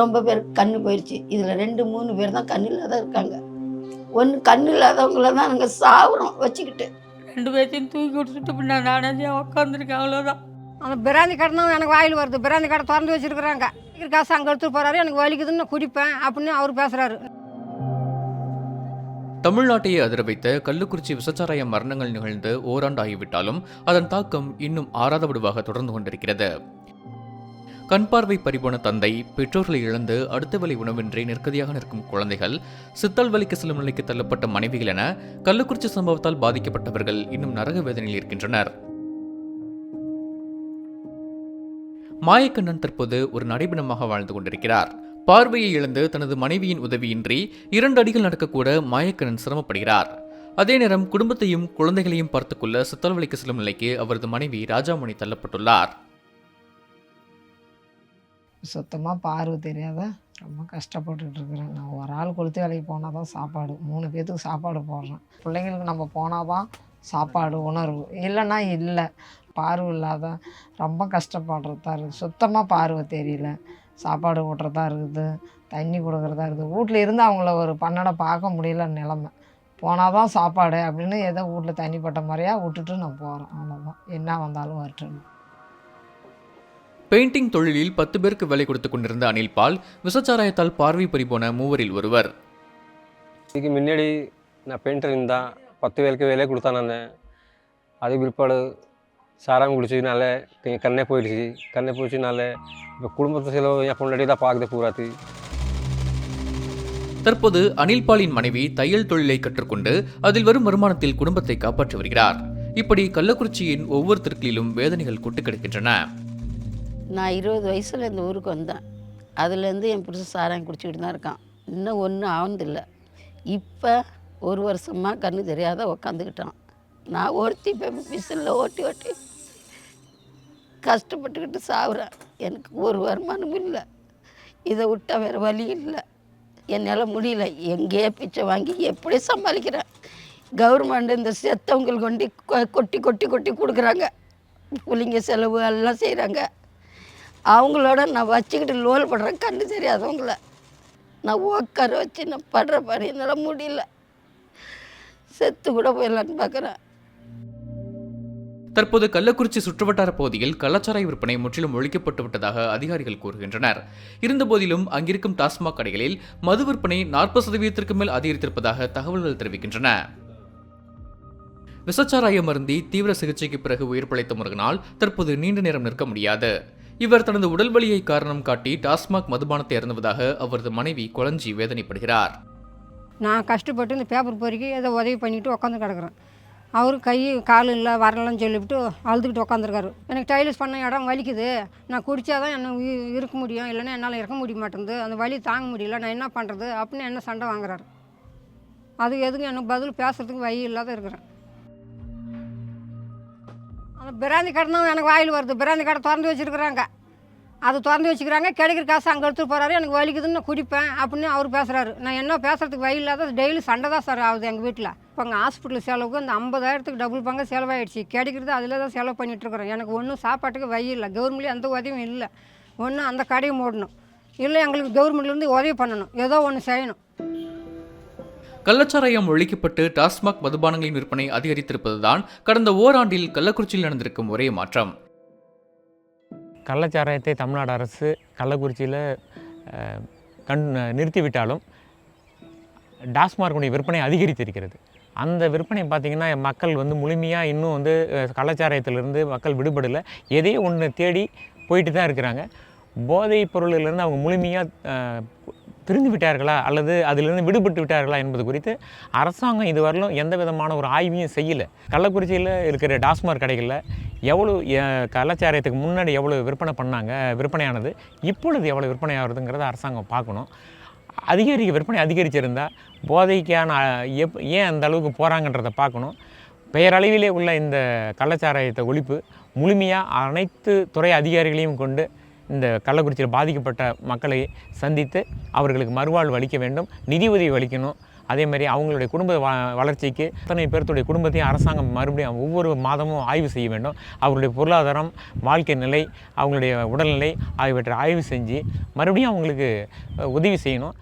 ரொம்ப பேருக்கு கண்ணு போயிடுச்சு இதில் ரெண்டு மூணு பேர் தான் கண்ணு இல்லாத இருக்காங்க. ஒன்று கண்ணு இல்லாதவங்கள தான் நாங்கள் சாவுறோம் வச்சுக்கிட்டு. ரெண்டு பேர்த்தையும் தூக்கி விட்டுட்டு பின்ன நானே உட்காந்துருக்கேன் அவ்வளோதான் அந்த பிராந்தி கடை தான் எனக்கு வாயில் வருது. பிராந்தி கடை திறந்து வச்சிருக்கிறாங்க. காசு அங்கே எடுத்துட்டு போறாரு எனக்கு வலிக்குதுன்னு நான் குடிப்பேன் அப்படின்னு அவர் பேசுறாரு. தமிழ்நாட்டையே அதிர வைத்த கள்ளக்குறிச்சி விசச்சாராய மரணங்கள் நிகழ்ந்து ஓராண்டு ஆகிவிட்டாலும் அதன் தாக்கம் இன்னும் ஆறாத விடுவாக தொடர்ந்து கொண்டிருக்கிறது. கண் பார்வை பறிபோன தந்தை பெற்றோர்களை இழந்து அடுத்த வழி உணவின்றி நிற்கதியாக நிற்கும் குழந்தைகள் சித்தல் வலிக்கு செல்லும் நிலைக்கு தள்ளப்பட்ட மனைவிகள் என கள்ளக்குறிச்சி சம்பவத்தால் பாதிக்கப்பட்டவர்கள் இன்னும் நரக வேதனையில் இருக்கின்றனர். மாயக்கண்ணன் தற்போது ஒரு நடைபெணமாக வாழ்ந்து கொண்டிருக்கிறார். பார்வையை இழந்து தனது மனைவியின் உதவியின்றி இரண்டு அடிகள் நடக்கக்கூட மாயக்கண்ணன் சிரமப்படுகிறார். அதே நேரம் குடும்பத்தையும் குழந்தைகளையும் பார்த்துக்கொள்ள சித்தல் வலிக்கு செல்லும் நிலைக்கு அவரது மனைவி ராஜாமணி தள்ளப்பட்டுள்ளார். சுத்தமாக பார்வை தெரியாத ரொம்ப கஷ்டப்பட்டுட்டு இருக்கிறேன். நான் ஒரு ஆள் கொளுத்து வேலைக்கு போனால் தான் சாப்பாடு. மூணு பேர்த்துக்கு சாப்பாடு போடுறேன். பிள்ளைங்களுக்கு நம்ம போனால் தான் சாப்பாடு உணர்வு. இல்லைன்னா இல்லை. பார்வை இல்லாத ரொம்ப கஷ்டப்படுறதா இருக்குது. சுத்தமாக பார்வை தெரியல. சாப்பாடு ஊட்டுறதா இருக்குது. தண்ணி கொடுக்குறதா இருக்குது. வீட்டில் இருந்து அவங்கள ஒரு பன்னடை பார்க்க முடியல நிலமை. போனால் தான் சாப்பாடு அப்படின்னு ஏதோ வீட்டில் தண்ணி பட்ட மாதிரியாக விட்டுட்டு நான் போகிறேன் அவ்வளோதான் என்ன வந்தாலும் வரட்டும். பெயிண்டிங் தொழிலில் பத்து பேருக்கு வேலை கொடுத்து கொண்டிருந்த அனில் பால் விசச்சாராயத்தால் பார்வை பறிபோன மூவரில் ஒருவர். இதுக்கு முன்னாடி நான் பெயிண்டர் இருந்தால் பத்து பேருக்கு வேலையை கொடுத்தேன் நான். அது பிற்பாடு சாராயம் குடிச்சதுனால கண்ணே போயிடுச்சு. கண்ணே போயிடுச்சுனால இப்போ குடும்பத்து செலவு என் பொண்டாட்டி தான் பார்க்குது பூராத்தி. தற்போது அனில் பாலின் மனைவி தையல் தொழிலை கற்றுக்கொண்டு அதில் வரும் வருமானத்தில் குடும்பத்தை காப்பாற்றி வருகிறார். இப்படி கள்ளக்குறிச்சியின் ஒவ்வொரு தெருக்களிலும் வேதனைகள் கொட்டு கிடக்கின்றன. நான் இருபது வயசில் இந்த ஊருக்கு வந்தேன். அதுலேருந்து என் புருஷன் சாராயம் குடிச்சிக்கிட்டு தான் இருக்கான். இன்னும் ஒன்றும் ஆனதில்லை இப்போ ஒரு வருஷமாக கண்ணு தெரியாத உக்காந்துக்கிட்டான். நான் ஒருத்தி இப்போ மிஷினில் ஓட்டி ஓட்டி கஷ்டப்பட்டுக்கிட்டு சாகுறேன் எனக்கு ஒரு வருமானமும் இல்லை. இதை விட்டால் வேறு வழி இல்லை. என்னால் முடியல. எங்கேயே பிச்சை வாங்கி எப்படி சமாளிக்கிறேன்? கவர்மெண்ட் இந்த செத்தவங்களுக்கு கொண்டு கொ- கொட்டி கொட்டி கொட்டி கொடுக்குறாங்க. புள்ளிங்க செலவு எல்லாம் செய்கிறாங்க அவங்களோட நான் வச்சுக்கிட்டு லோல் படுறேன் கண்டு தெரியாதவங்கள நான் உட்கார வச்சு நான் படுற பாடு என்னால் முடியல. செத்து கூட போயிடலான்னு பார்க்குறேன் தற்போது கள்ளக்குறிச்சி சுற்றுவட்டார பகுதியில் கள்ளச்சாராய விற்பனை முற்றிலும் ஒழிக்கப்பட்டு விட்டதாக அதிகாரிகள் கூறுகின்றனர். இருந்தபோதிலும் அங்கிருக்கும் டாஸ்மாக் கடைகளில் மது விற்பனை நாற்பது சதவீதத்திற்கு மேல் அதிகரித்திருப்பதாக தகவல்கள் தெரிவிக்கின்றன. விசச்சாராய மருந்தி தீவிர சிகிச்சைக்கு பிறகு உயிர் பிழைத்த முருகனால் தற்போது நீண்ட நேரம் நிற்க முடியாது. இவர் தனது உடல் வலியை காரணம் காட்டி டாஸ்மாக் மதுபானத்தை அருந்துவதாக அவரது மனைவி குழஞ்சி வேதனைப்படுகிறார். நான் கஷ்டப்பட்டு இந்த பேப்பர் பொறுக்கி ஏதோ உதவி பண்ணிட்டு உட்காந்து கிடக்குறேன். அவர் கை கால் இல்லை வரலன்னு சொல்லிவிட்டு அழுதுகிட்டு உட்காந்துருக்காரு எனக்கு டைலஸ் பண்ண இடம் வலிக்குது. நான் குடித்தாதான் என்ன உயி- இருக்க முடியும். இல்லைன்னா என்னால் இருக்க முடிய மாட்டேங்குது. அந்த வலி தாங்க முடியல. நான் என்ன பண்ணுறது அப்படின்னு என்ன சண்டை வாங்குறாரு. அது எதுக்கு எனக்கு பதில் பேசுறதுக்கு வழி இல்லாத இருக்கிறேன். ஆனால் பிராந்தி கடைனா எனக்கு வாயில் வருது. பிராந்தி கடை திறந்து வச்சுருக்குறாங்க. அது திறந்து வச்சுக்கிறாங்க. கிடைக்கிற காசு அங்கே எடுத்துகிட்டு போகிறாரு எனக்கு வலிக்குதுன்னு நான் குடிப்பேன் அப்படின்னு அவர் பேசுகிறாரு நான் என்ன பேசுகிறதுக்கு வழி இல்லாத டெய்லி சண்டை தான் சார் ஆகுது எங்கள் வீட்டில் இப்போ அங்கே ஹாஸ்பிட்டல் செலவுக்கு அந்த ஐம்பதாயிரத்துக்கு டபுள் பங்கு செலவாயிடுச்சு. கிடைக்கிறது அதில் தான் செலவு பண்ணிகிட்ருக்குறோம் இருக்கிறோம். எனக்கு ஒன்றும் சாப்பாட்டுக்கு வழி இல்லை. கவர்மெண்ட்லேயும் எந்த உதவியும் இல்லை. ஒன்றும் அந்த கடையை மூடணும். இல்லை எங்களுக்கு கவர்மெண்ட்லேருந்து உதவி பண்ணணும். ஏதோ ஒன்று செய்யணும். கள்ளச்சாராயம் ஒழிக்கப்பட்டு டாஸ்மாக் மதுபானங்களின் விற்பனை அதிகரித்திருப்பதுதான் கடந்த ஓராண்டில் கள்ளக்குறிச்சியில் நடந்திருக்கும் ஒரே மாற்றம். கள்ளச்சாராயத்தை தமிழ்நாடு அரசு கள்ளக்குறிச்சியில் கண் நிறுத்திவிட்டாலும் டாஸ்மார்க்குடைய விற்பனை அதிகரித்திருக்கிறது. அந்த விற்பனை பார்த்திங்கன்னா மக்கள் வந்து முழுமையாக இன்னும் வந்து அஹ், கள்ளச்சாராயத்திலிருந்து மக்கள் விடுபடலை. எதையோ ஒன்று தேடி போயிட்டு தான் இருக்கிறாங்க. போதைப் பொருளிலிருந்து அவங்க முழுமையாக பிரிந்து விட்டார்களா? அல்லது அதிலிருந்து விடுபட்டு விட்டார்களா என்பது குறித்து அரசாங்கம் இதுவரையிலும் எந்த விதமான ஒரு ஆய்வையும் செய்யலை. கள்ளக்குறிச்சியில் இருக்கிற டாஸ்மாக் கடைகளில் எவ்வளோ கலாச்சாரத்துக்கு முன்னாடி எவ்வளோ விற்பனை பண்ணாங்க விற்பனையானது இப்பொழுது எவ்வளோ விற்பனை ஆகுதுங்கிறத அரசாங்கம் பார்க்கணும். அதிகரிக்க விற்பனை அதிகரிச்சிருந்தால் போதைக்கான எப் ஏன் அந்த அளவுக்கு போகிறாங்கன்றதை பார்க்கணும். பெயரளவிலே உள்ள இந்த கள்ளச்சாராயத்தை ஒழிப்பு முழுமையாக அனைத்து துறை அதிகாரிகளையும் கொண்டு இந்த கள்ளக்குறிச்சியில் பாதிக்கப்பட்ட மக்களை சந்தித்து அவர்களுக்கு மறுவாழ்வு அளிக்க வேண்டும் நிதி உதவி அளிக்கணும். அதே மாதிரி அவங்களுடைய குடும்ப வ வளர்ச்சிக்கு அத்தனை பேர்த்துடைய குடும்பத்தையும் அரசாங்கம் மறுபடியும் ஒவ்வொரு மாதமும் ஆய்வு செய்ய வேண்டும். அவருடைய பொருளாதாரம் வாழ்க்கை நிலை அவங்களுடைய உடல்நிலை ஆகியவற்றை ஆய்வு செஞ்சு மறுபடியும் அவங்களுக்கு உதவி செய்யணும்.